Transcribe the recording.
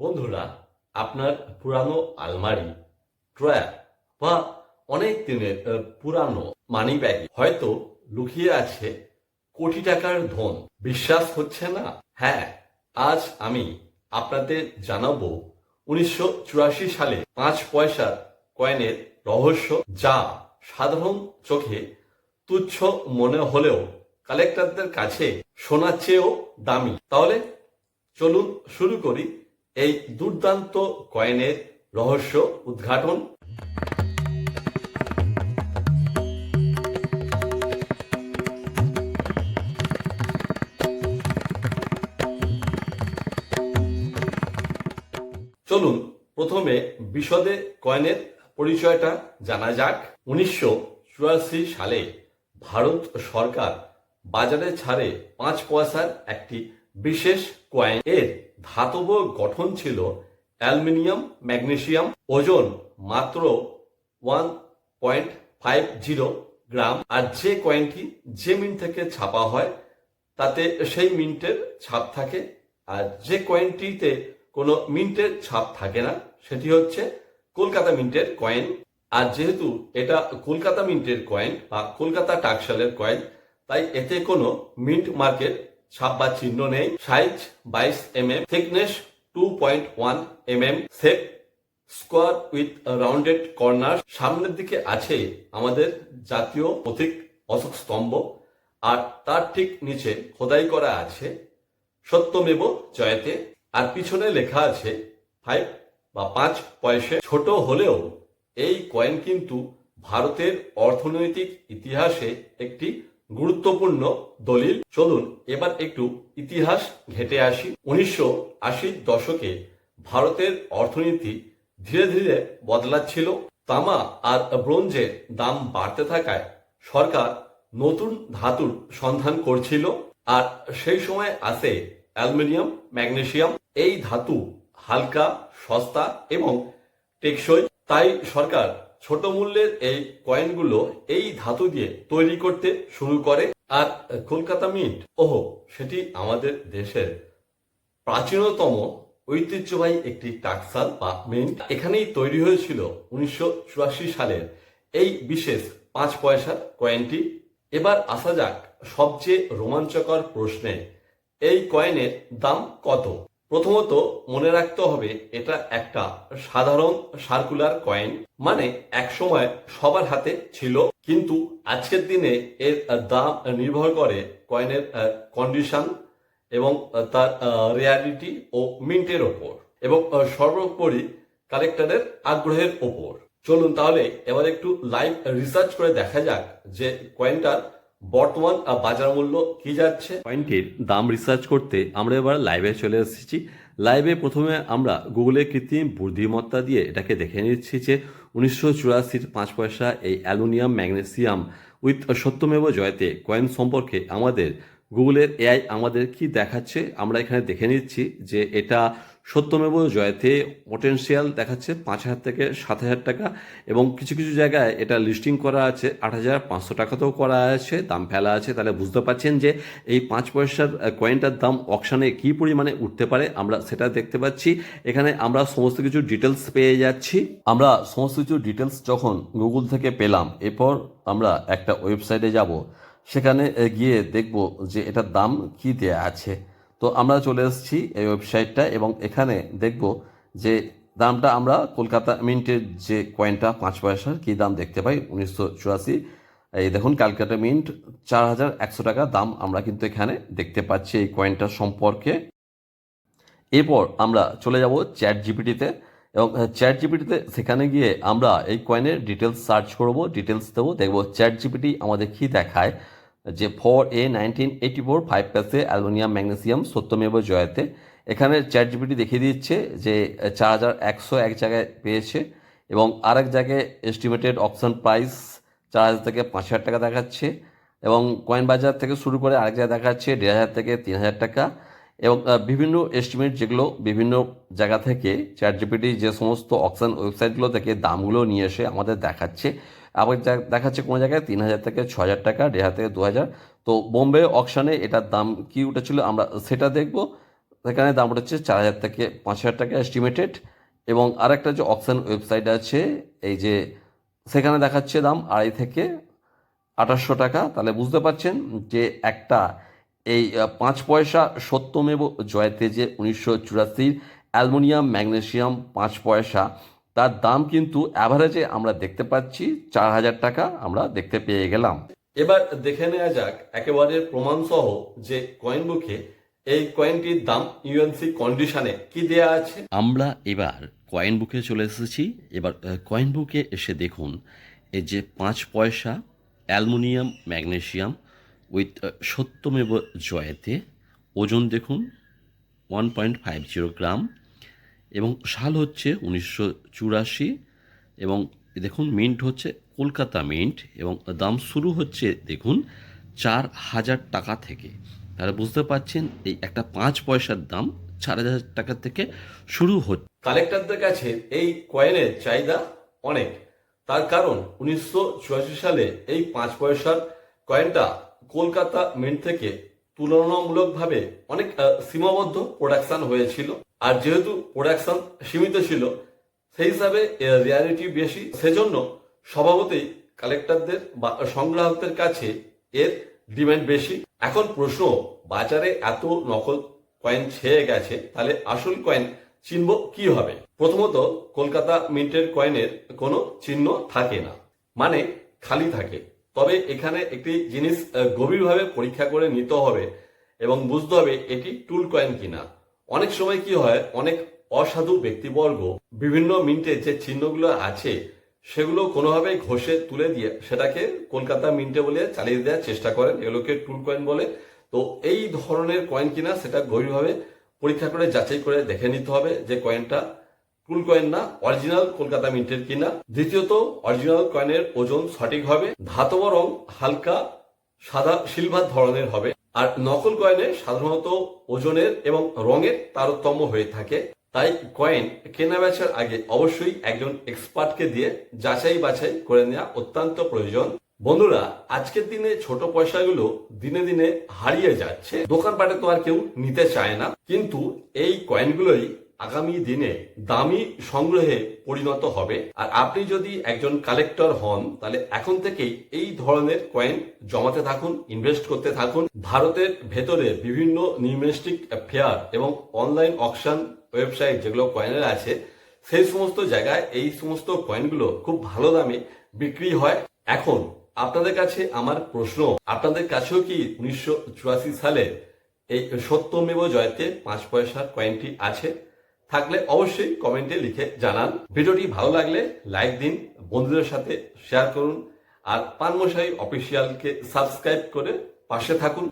বন্ধুরা, আপনার পুরানো আলমারি, ড্রয়ার বা অনেক দিনের পুরানো মানি ব্যাগে হয়তো লুকিয়ে আছে কোটি টাকার ধন। বিশ্বাস হচ্ছে না? হ্যাঁ আজ আমি আপনাদের জানাব উনিশশো চুরাশি সালে পাঁচ পয়সার কয়েনের রহস্য যা সাধারণ চোখে তুচ্ছ মনে হলেও কালেক্টরদের কাছে সোনার চেয়েও দামি। তাহলে চলুন শুরু করি এই দুর্দান্ত কয়েনের রহস্য উদ্ঘাটন। চলুন, প্রথমে বিশদে কয়েনের পরিচয়টা জানা যাক। উনিশশো চুরাশি সালে ভারত সরকার বাজারে ছাড়ে পাঁচ পয়সার একটি বিশেষ কয়েন। এর ধাতব গঠন ছিল অ্যালুমিনিয়াম, ম্যাগনেসিয়াম, ওজন মাত্র one point five zero gram. আর যে কয়েনটি যে মিন্ট থেকে ছাপা হয়, তাতে সেই মিন্টের ছাপ থাকে। আর যে কয়েনটিতে কোনো মিন্টের ছাপ থাকে না, সেটি হচ্ছে কলকাতা মিন্টের কয়েন। আর যেহেতু এটা কলকাতা মিন্টের কয়েন বা কলকাতা টাকশালের কয়েন, তাই এতে কোনো মিন্ট মার্কের ছাপ বা চিহ্ন নেই। সাইজ বাইশ M M thickness two point one M M shape square with rounded corner সামনের দিকে আছে আমাদের জাতীয় প্রতীক অশোক স্তম্ভ, আর তার ঠিক নিচে খোদাই করা আছে সত্যমেব জয়তে। আর পিছনে লেখা আছে ফাইভ বা পাঁচ পয়সা। ছোট হলেও এই কয়েন কিন্তু ভারতের অর্থনৈতিক ইতিহাসে একটি গুরুত্বপূর্ণ দলিল। চলুন এবার একটু ইতিহাস ঘেটে আসি। উনিশশো আশির দশকে ভারতের অর্থনীতি ধীরে ধীরে বদলাচ্ছিল। তামা আর ব্রোঞ্জের দাম বাড়তে থাকায় সরকার নতুন ধাতুর সন্ধান করছিল আর সেই সময় আসে অ্যালুমিনিয়াম, ম্যাগনেসিয়াম। এই ধাতু হালকা, সস্তা এবং টেকসই। তাই সরকার ছোট মূল্যের এই কয়েনগুলো এই ধাতু দিয়ে তৈরি করতে শুরু করে। আর কলকাতা মিন্ট, ওহো, সেটি আমাদের দেশের প্রাচীনতম ঐতিহ্যবাহী একটি টাকসাল বা মিন্ট। এখানেই তৈরি হয়েছিল উনিশশো চুরাশি সালের এই বিশেষ পাঁচ পয়সার কয়েনটি এবার আসা যাক সবচেয়ে রোমাঞ্চকর প্রশ্নে, এই কয়েনের দাম কত? প্রথমত মনে রাখতে হবে, এটা একটা সাধারণ সার্কুলার কয়েন মানে এক সময় সবার হাতে ছিল, কিন্তু আজকের দিনে এর দাম নির্ভর করে কয়েনের কন্ডিশন এবং তার রেয়ারিটি ও মিন্টের ওপর এবং সর্বোপরি কালেক্টরের আগ্রহের ওপর। চলুন তাহলে এবার একটু লাইভ রিসার্চ করে দেখা যাক যে কয়েনটার বর্তমান বাজার মূল্য কি যাচ্ছে? কয়েনটির দাম রিসার্চ করতে আমরা এবার লাইভে চলে এসেছি। লাইভে প্রথমে আমরা গুগলে কৃত্রিম বুদ্ধিমত্তা দিয়ে এটাকে দেখে নিচ্ছি যে উনিশশো চুরাশির পাঁচ পয়সা এই aluminium, magnesium with সত্যমেব Jayate coin সম্পর্কে আমাদের গুগলের এআই আমাদের কি দেখাচ্ছে? আমরা এখানে দেখে নিচ্ছি যে এটা সত্যমেব জয়তে পটেনশিয়াল দেখাচ্ছে পাঁচ হাজার থেকে সাত হাজার টাকা এবং কিছু কিছু জায়গায় এটা লিস্টিং করা আছে, আট হাজার পাঁচশো টাকাতেও করা আছে, দাম ফেলা আছে। তাহলে বুঝতে পারছেন যে এই পাঁচ পয়সার কয়েনটার দাম অকশানে কী পরিমাণে উঠতে পারে আমরা সেটা দেখতে পাচ্ছি। এখানে আমরা সমস্ত কিছু ডিটেলস পেয়ে যাচ্ছি। আমরা সমস্ত কিছু ডিটেলস যখন গুগল থেকে পেলাম, এরপর আমরা একটা ওয়েবসাইটে যাব। সেখানে গিয়ে দেখব যে এটার দাম কি দেয়া আছে। তো আমরা চলে এসেছি এই ওয়েবসাইটটা এবং এখানে দেখব যে দামটা আমরা কলকাতা মিন্টের যে কয়েনটা পাঁচ পয়সার, কী দাম দেখতে পাই? উনিশশো চুরাশি। এই দেখুন ক্যালকাটা মিন্ট চার হাজার একশো টাকা দাম আমরা কিন্তু এখানে দেখতে পাচ্ছি এই কয়েনটা সম্পর্কে। এরপর আমরা চলে যাব চ্যাট জিপিটিতে এবং চ্যাট জিপিটিতে সেখানে গিয়ে আমরা এই কয়েনের ডিটেলস সার্চ করব ডিটেলস দেবো, দেখব চ্যাট জিপিটি আমাদের কী দেখায়। যে four A nineteen eighty four five paise aluminium, magnesium, সত্যমেব জয়াতে। এখানে চ্যাট জিপিটি দেখিয়ে দিচ্ছে যে চার হাজার একশো এক জায়গায় পেয়েছে এবং আরেক জায়গায় এস্টিমেটেড অপশন প্রাইস চার হাজার থেকে পাঁচ হাজার টাকা দেখাচ্ছে এবং কয়েন বাজার থেকে শুরু করে আরেক জায়গায় দেখাচ্ছে দেড় হাজার থেকে তিন হাজার টাকা এবং বিভিন্ন এস্টিমেট যেগুলো বিভিন্ন জায়গা থেকে চ্যাট জিপিটি যে সমস্ত অকশন ওয়েবসাইটগুলো থেকে দামগুলো নিয়ে এসে আমাদের দেখাচ্ছে। আবার দেখাচ্ছে কোনো জায়গায় তিন হাজার থেকে ছ হাজার টাকা হাজার থেকে দু হাজার। তো বোম্বে অকশানে এটার দাম কি উঠেছিল আমরা সেটা দেখব। সেখানে দাম উঠেছে চার হাজার থেকে পাঁচ হাজার টাকা এস্টিমেটেড এবং আরেকটা যে অকশন ওয়েবসাইট আছে, এই যে সেখানে দেখাচ্ছে দাম আড়াই থেকে আঠাশশো টাকা। তাহলে বুঝতে পারছেন যে একটা এই পাঁচ পয়সা সত্যমেব জয়তে যে উনিশশো চুরাশির অ্যালুমিনিয়াম, ম্যাগনেসিয়াম পাঁচ পয়সা। তার দাম কিন্তু অ্যাভারেজে আমরা দেখতে পাচ্ছি চার হাজার টাকা আমরা দেখতে পেয়ে গেলাম। এবার দেখে নেওয়া যাক একেবারে প্রমাণ সহ যে কয়েন বুকে এই কয়েনটির দাম ইউএনসি কন্ডিশনে কি দেয়া আছে। আমরা এবার কয়েন বুকে চলে এসেছি। এবার কয়েন বুকে এসে দেখুন এই যে পাঁচ পয়সা অ্যালুমিনিয়াম, ম্যাগনেসিয়াম উইথ সত্যমেব জয়েতে ওজন দেখুন one point five zero gram. এবং সাল হচ্ছে উনিশশো চুরাশি এবং দেখুন মিন্ট হচ্ছে কলকাতা মিন্ট এবং দাম শুরু হচ্ছে দেখুন চার হাজার টাকা থেকে। তাহলে বুঝতে পারছেন এই একটা পাঁচ পয়সার দাম চার হাজার টাকা থেকে শুরু হচ্ছে। কালেক্টরদের কাছে এই কয়েনের চাহিদা অনেক। তার কারণ উনিশশো সালে এই পাঁচ পয়সার কয়েনটা কলকাতা মিন্ট থেকে তুলনামূলকভাবে অনেক সীমাবদ্ধ প্রোডাকশন হয়েছিল। আর যেহেতু প্রোডাকশন সীমিত ছিল, সেই হিসাবে রিয়ালিটি বেশি। সেজন্য স্বভাবতই কালেক্টরদের বা সংগ্রাহকদের কাছে এর ডিমান্ড বেশি। এখন প্রশ্ন, বাজারে এত নকল কয়েন ছেয়ে গেছে, তাহলে আসল কয়েন চিনব কি হবে প্রথমত, কলকাতা মিন্টের কয়েনের কোনো চিহ্ন থাকে না মানে খালি থাকে। তবে এখানে একটি জিনিস গভীরভাবে পরীক্ষা করে নিতে হবে এবং বুঝতে হবে এটি টুল কয়েন কিনা। অনেক সময় কি হয়, অনেক অসাধু ব্যক্তিবর্গ বিভিন্ন মিন্টে যে চিহ্নগুলো আছে, সেগুলো কোনোভাবে ঘষে তুলে দিয়ে সেটাকে কলকাতা মিন্টে বলে চালিয়ে দেওয়ার চেষ্টা করেন, এগুলোকে টুল কয়েন বলে। তো এই ধরনের কয়েন কিনা সেটা গভীরভাবে পরীক্ষা করে যাচাই করে দেখে নিতে হবে যে কয়েনটা টুল কয়েন না অরিজিনাল কলকাতা মিন্টের কিনা। দ্বিতীয়ত অরিজিনাল কয়েনের ওজন সঠিক হবে, ধাতব রং হালকা সাদা সিলভার ধরনের হবে। আর নকল কয়েনে সাধারণত ওজনের এবং রঙের তারতম্য হয়ে থাকে। তাই কয়েন কেনা বেচার আগে অবশ্যই একজন এক্সপার্টকে দিয়ে যাচাই বাছাই করে নেওয়া অত্যন্ত প্রয়োজন। বন্ধুরা, আজকের দিনে ছোট পয়সাগুলো দিনে দিনে হারিয়ে যাচ্ছে। দোকানপাটে তো আর কেউ নিতে চায় না। কিন্তু এই কয়েনগুলোই আগামী দিনে দামি সংগ্রহে পরিণত হবে। আর আপনি যদি একজন কালেক্টর হন, তাহলে এখন থেকেই এই ধরনের কয়েন জমাতে থাকুন ইনভেস্ট করতে থাকুন। ভারতের ভেতরে বিভিন্ন নিউমেস্টিক ফেয়ার এবং অনলাইন অকশন ওয়েবসাইট যেগুলো কয়েনের আছে, সেই সমস্ত জায়গায় এই সমস্ত কয়েনগুলো খুব ভালো দামে বিক্রি হয়। এখন আপনাদের কাছে আমার প্রশ্ন, আপনাদের কাছেও কি উনিশশো চুরাশি সালে এই সত্যমেব জয়তে পাঁচ পয়সার কয়েনটি আছে? থাকলে অবশ্যই কমেন্টে লিখে জানান। ভিডিওটি ভালো লাগলে লাইক দিন, বন্ধুদের সাথে শেয়ার করুন, আর পানমশাই অফিসিয়ালকে সাবস্ক্রাইব করে পাশে থাকুন।